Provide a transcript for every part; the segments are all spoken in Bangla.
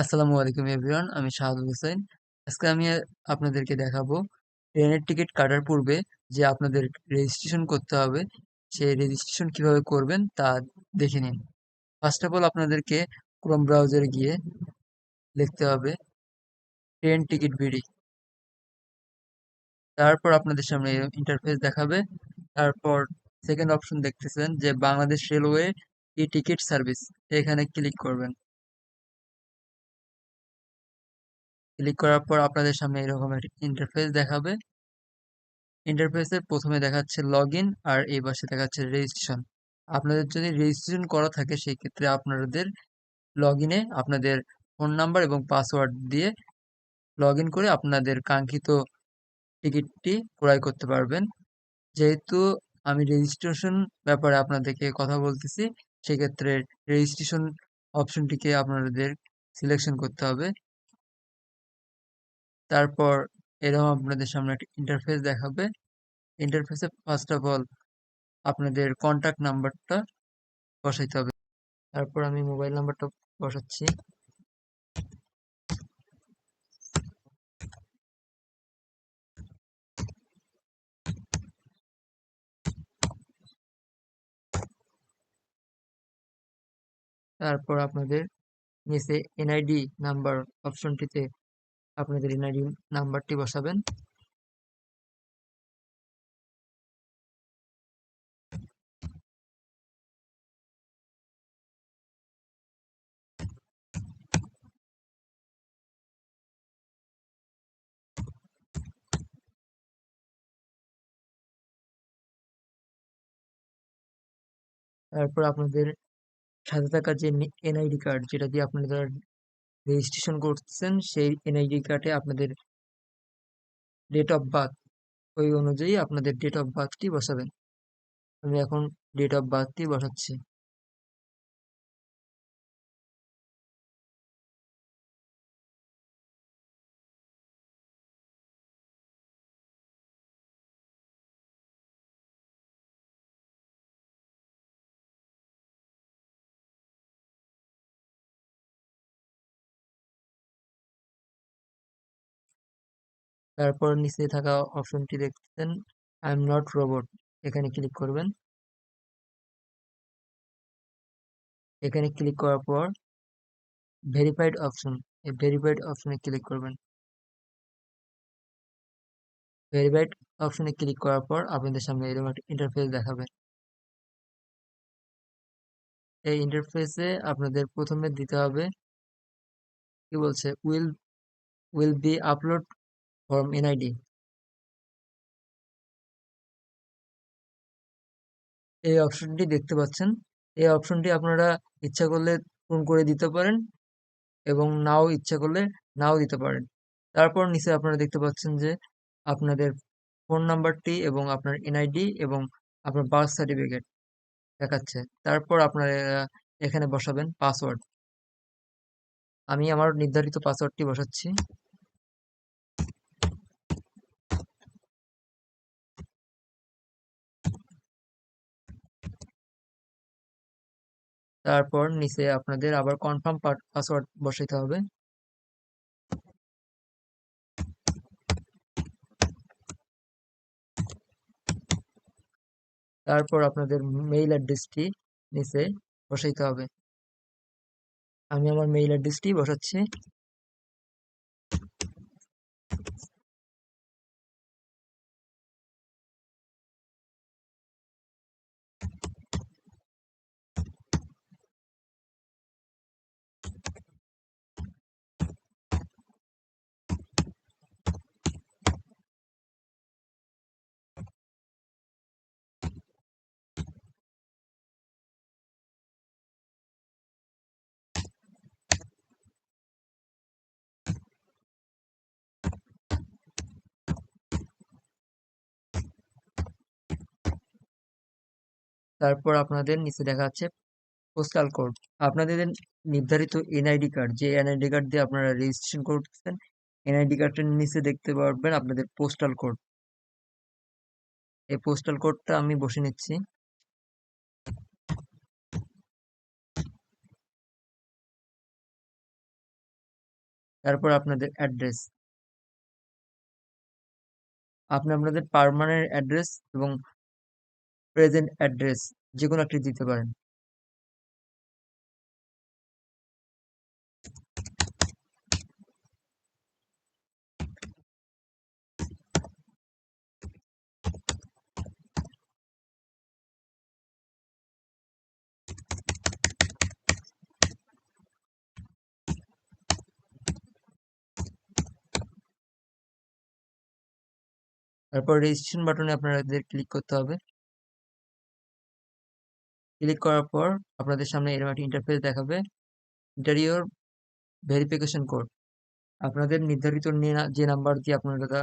আসসালামু আলাইকুম এভরিওয়ান, আমি শাহাদুল হোসেন। আজকে আমি আপনাদেরকে দেখাবো ট্রেনের টিকিট কাটার পূর্বে যে আপনাদের রেজিস্ট্রেশন করতে হবে সেই রেজিস্ট্রেশন কীভাবে করবেন তা দেখে নিন। ফার্স্ট অফ অল আপনাদেরকে ক্রোম ব্রাউজারে গিয়ে লিখতে হবে ট্রেন টিকিট বিডি। তারপর আপনাদের সামনে ইন্টারফেস দেখাবে। তারপর সেকেন্ড অপশন দেখতেছেন যে Bangladesh railway e ticket service, এখানে ক্লিক করবেন। ক্লিক করার পর আপনাদের সামনে এরকম একটা ইন্টারফেস দেখাবে। ইন্টারফেসে প্রথমে দেখাচ্ছে লগ আর এই পাশে দেখাচ্ছে রেজিস্ট্রেশন আপনাদের যদি রেজিস্ট্রেশন করা থাকে, সেই ক্ষেত্রে আপনাদের লগ আপনাদের ফোন নাম্বার এবং পাসওয়ার্ড দিয়ে লগ করে আপনাদের কাঙ্ক্ষিত টিকিটটি ক্রয় করতে পারবেন। যেহেতু আমি রেজিস্ট্রেশন ব্যাপারে আপনাদেরকে কথা বলতেছি, সেক্ষেত্রে রেজিস্ট্রেশন অপশনটিকে আপনাদের সিলেকশন করতে হবে। তারপর এরকম আপনাদের সামনে একটা ইন্টারফেস দেখাবে। ইন্টারফেসে ফার্স্ট অফ অল আপনাদের কন্ট্যাক্ট নাম্বারটা বসাইতে হবে। তারপর আমি মোবাইল নাম্বারটা বসাচ্ছি। তারপর আপনাদের নিচে এনআইডি নাম্বার অপশনটিতে আপনাদের এনআইডি নাম্বারটি বসাবেন। তারপর আপনাদের সাথে থাকা যে এনআইডি কার্ড যেটা দিয়ে আপনারা রেজিস্ট্রেশন করছেন, সেই এনআইডি কার্ডে আপনাদের ডেট অফ বার্থ ওই অনুযায়ী আপনাদের ডেট অফ বার্থটি বসাবেন। আমি এখন ডেট অফ বার্থটি বসাচ্ছি। তারপর নিচে থাকা অপশনটি দেখতেছেন আই এম নট রোবট এখানে ক্লিক করবেন। এখানে ক্লিক করার পর ভেরিফাইড অপশন এই ভেরিফাইড অপশনে ক্লিক করবেন। ভেরিফাইড অপশনে ক্লিক করার পর আপনাদের সামনে এরকম একটা ইন্টারফেস দেখাবে। এই ইন্টারফেসে আপনাদের প্রথমে দিতে হবে, কি বলছে? Will will be upload form NID এই অপশনটি দেখতে পাচ্ছেন। এই অপশনটি আপনারা ইচ্ছা করলে পূরণ করে দিতে পারেন এবং নাও ইচ্ছা করলে নাও দিতে পারেন। তারপর নিচে আপনারা দেখতে পাচ্ছেন যে আপনাদের ফোন নাম্বারটি এবং আপনার এনআইডি এবং আপনার বার্থ সার্টিফিকেট দেখাচ্ছে। তারপর আপনারা এখানে বসাবেন পাসওয়ার্ড। আমি আমার নির্ধারিত পাসওয়ার্ডটি বসাচ্ছি। তারপর নিচে আপনাদের আবার কনফার্ম পাসওয়ার্ড বসাইতে হবে। তারপর আপনাদের মেইল অ্যাড্রেসটি নিচে বসাইতে হবে। আমি আমার মেইল অ্যাড্রেসটি বসাচ্ছি। তারপর আপনাদের নিচে দেখা যাচ্ছে পোস্টাল কোড আপনাদের নির্ধারিত এনআইডি কার্ড যে এনআইডি কার্ড দিয়ে আপনারা রেজিস্ট্রেশন করতেছেন এনআইডি কার্ডের নিচে দেখতে পারবেন আপনাদের পোস্টাল কোড এই পোস্টাল কোডটা আমি বসে নিচ্ছি। তারপর আপনাদের অ্যাড্রেস আপনি আপনাদের পারমানেন্ট অ্যাড্রেস এবং প্রেজেন্ট অ্যাড্রেস যে কোনো একটি দিতে পারেন। তারপর রেজিস্ট্রেশন বাটনে আপনাদের ক্লিক করতে হবে। ক্লিক করার পর আপনাদের সামনে এরকম একটা ইন্টারফেস দেখাবে ইন্টারিয়র ভেরিফিকেশন কোড আপনাদের নির্ধারিত যে নাম্বার দিয়ে আপনারা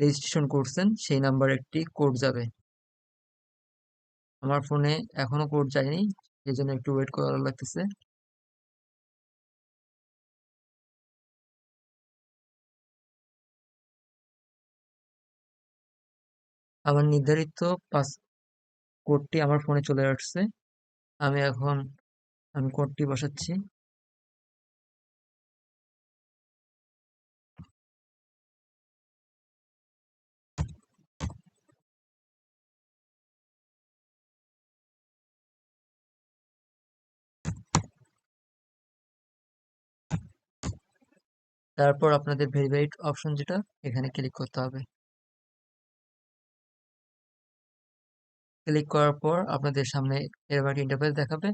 রেজিস্ট্রেশন করছেন, সেই নাম্বার একটি কোড যাবে। আমার ফোনে এখনও কোড যায়নি এই জন্য একটু ওয়েট করা লাগতেছে। আমার নির্ধারিত পাস কোডটি আমার ফোনে চলে আসছে। আমি এখন, আমি কোডটি বসাচ্ছি। তারপর আপনাদের ভেরিফাইড অপশন যেটা, এখানে ক্লিক করতে হবে। ক্লিক করার পর আপনাদের সামনে এরকম একটা ইন্টারফেস দেখাবে।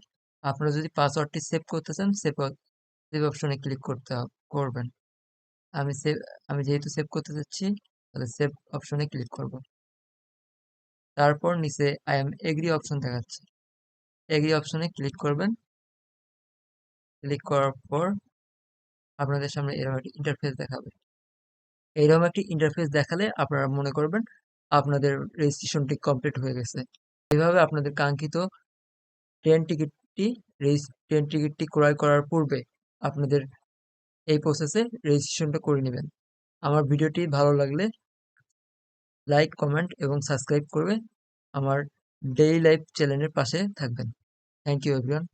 আপনারা যদি পাসওয়ার্ডটি সেভ করতে চান সেভ সেভ অপশনে ক্লিক করতে করবেন। আমি সেভ আমি যেহেতু সেভ করতে চাচ্ছি তাহলে সেভ অপশনে ক্লিক করব। তারপর নিচে আই এম এগ্রি অপশন দেখাচ্ছে। এগ্রি অপশনে ক্লিক করবেন। ক্লিক করার পর আপনাদের সামনে এরকম একটি ইন্টারফেস দেখাবে। এইরকম একটি ইন্টারফেস দেখালে আপনারা মনে করবেন আপনাদের রেজিস্ট্রেশনটি কমপ্লিট হয়ে গেছে। এভাবে আপনাদের কাঙ্ক্ষিত ট্রেন টিকিটটি ট্রেন টিকিটটি ক্রয় করার পূর্বে আপনাদের এই প্রসেসে রেজিস্ট্রেশনটা করে নেবেন। আমার ভিডিওটি ভালো লাগলে লাইক কমেন্ট এবং সাবস্ক্রাইব করবে। আমার ডেইলি লাইফ চ্যানেলের পাশে থাকবেন। Thank you everyone